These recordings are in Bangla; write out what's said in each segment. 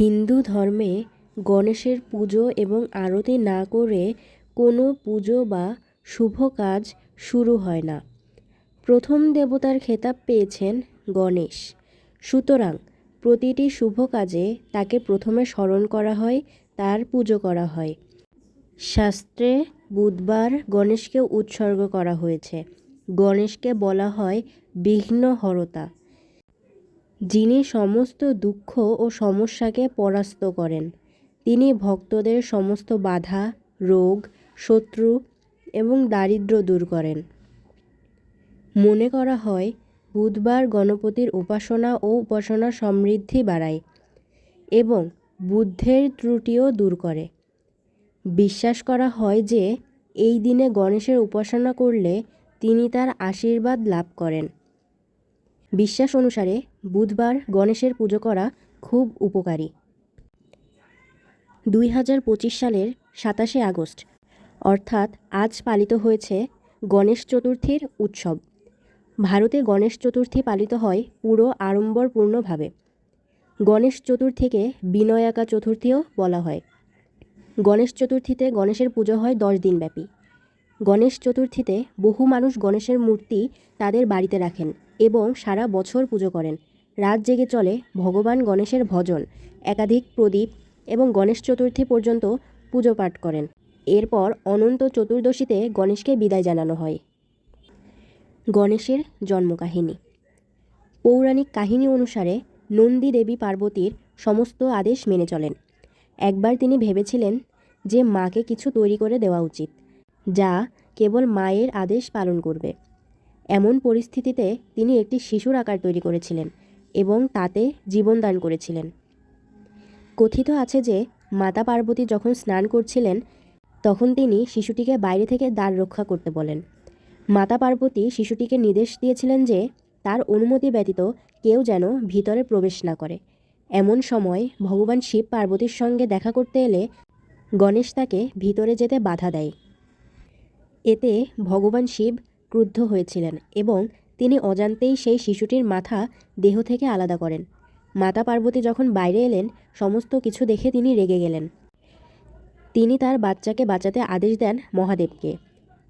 হিন্দু ধর্মে গণেশের পুজো এবং আরতি না করে কোনো পুজো বা শুভ কাজ শুরু হয় না। প্রথম দেবতার খেতাব পেয়েছেন গণেশ। সুতরাং প্রতিটি শুভ কাজে তাকে প্রথমে স্মরণ করা হয়, তার পুজো করা হয়। শাস্ত্রে বুধবার গণেশকে উৎসর্গ করা হয়েছে। গণেশকে বলা হয় বিঘ্নহরতা। যিনি সমস্ত দুঃখ ও সমস্যাকে পরাস্ত করেন। তিনি ভক্তদের সমস্ত বাধা, রোগ, শত্রু এবং দারিদ্র্য দূর করেন। মনে করা হয়, বুধবার গণপতির উপাসনা ও উপাসনা সমৃদ্ধি বাড়ায় এবং বুদ্ধের ত্রুটিও দূর করে। বিশ্বাস করা হয় যে, এই দিনে গণেশের উপাসনা করলে তিনি তার আশীর্বাদ লাভ করেন। বিশ্বাস অনুসারে বুধবার গণেশের পুজো করা খুব উপকারী। দুই হাজার পঁচিশ সালের সাতাশে আগস্ট, অর্থাৎ আজ পালিত হয়েছে গণেশ চতুর্থীর উৎসব। ভারতে গণেশ চতুর্থী পালিত হয় পুরো আড়ম্বরপূর্ণভাবে। গণেশ চতুর্থীকে বিনয়াকা চতুর্থীও বলা হয়। গণেশ চতুর্থীতে গণেশের পুজো হয় দশ দিনব্যাপী। গণেশ চতুর্থীতে বহু মানুষ গণেশের মূর্তি তাদের বাড়িতে রাখেন এবং সারা বছর পুজো করেন। রাত জেগে চলে ভগবান গণেশের ভজন, একাধিক প্রদীপ এবং গণেশ চতুর্থী পর্যন্ত পুজো পাঠ করেন। এরপর অনন্ত চতুর্দশীতে গণেশকে বিদায় জানানো হয়। গণেশের জন্মকাহিনী। পৌরাণিক কাহিনী অনুসারে নন্দী দেবী পার্বতীর সমস্ত আদেশ মেনে চলেন। একবার তিনি ভেবেছিলেন যে মাকে কিছু তৈরি করে দেওয়া উচিত। যা কেবল মায়ের আদেশ পালন করবে। এমন পরিস্থিতিতে তিনি একটি শিশুর আকার তৈরি করেছিলেন এবং তাতে জীবনদান করেছিলেন। কথিত আছে যে মাতা পার্বতী যখন স্নান করছিলেন, তখন তিনি শিশুটিকে বাইরে থেকে দ্বার রক্ষা করতে বলেন। মাতা পার্বতী শিশুটিকে নির্দেশ দিয়েছিলেন যে তার অনুমতি ব্যতীত কেউ যেন ভিতরে প্রবেশ না করে। এমন সময় ভগবান শিব পার্বতীর সঙ্গে দেখা করতে এলে গণেশ তাকে ভিতরে যেতে বাধা দেয়। এতে ভগবান শিব ক্রুদ্ধ হয়েছিলেন এবং তিনি অজান্তেই সেই শিশুটির মাথা দেহ থেকে আলাদা করেন। মাতা পার্বতী যখন বাইরে এলেন, সমস্ত কিছু দেখে তিনি রেগে গেলেন। তিনি তার বাচ্চাকে বাঁচাতে আদেশ দেন মহাদেবকে।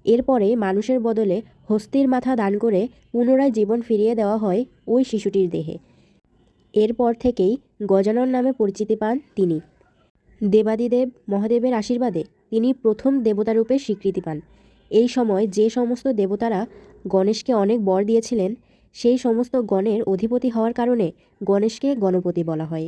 এরপরে মানুষের বদলে হস্তির মাথা দান করে পুনরায় জীবন ফিরিয়ে দেওয়া হয় ওই শিশুটির দেহে। এরপর থেকেই গজানন নামে পরিচিতি পান তিনি। দেবাদিদেব মহাদেবের আশীর্বাদে তিনি প্রথম দেবতারূপে স্বীকৃতি পান। এই সময় যে সমস্ত দেবতারা গণেশকে অনেক বর দিয়েছিলেন, সেই সমস্ত গণের অধিপতি হওয়ার কারণে গণেশকে গণপতি বলা হয়।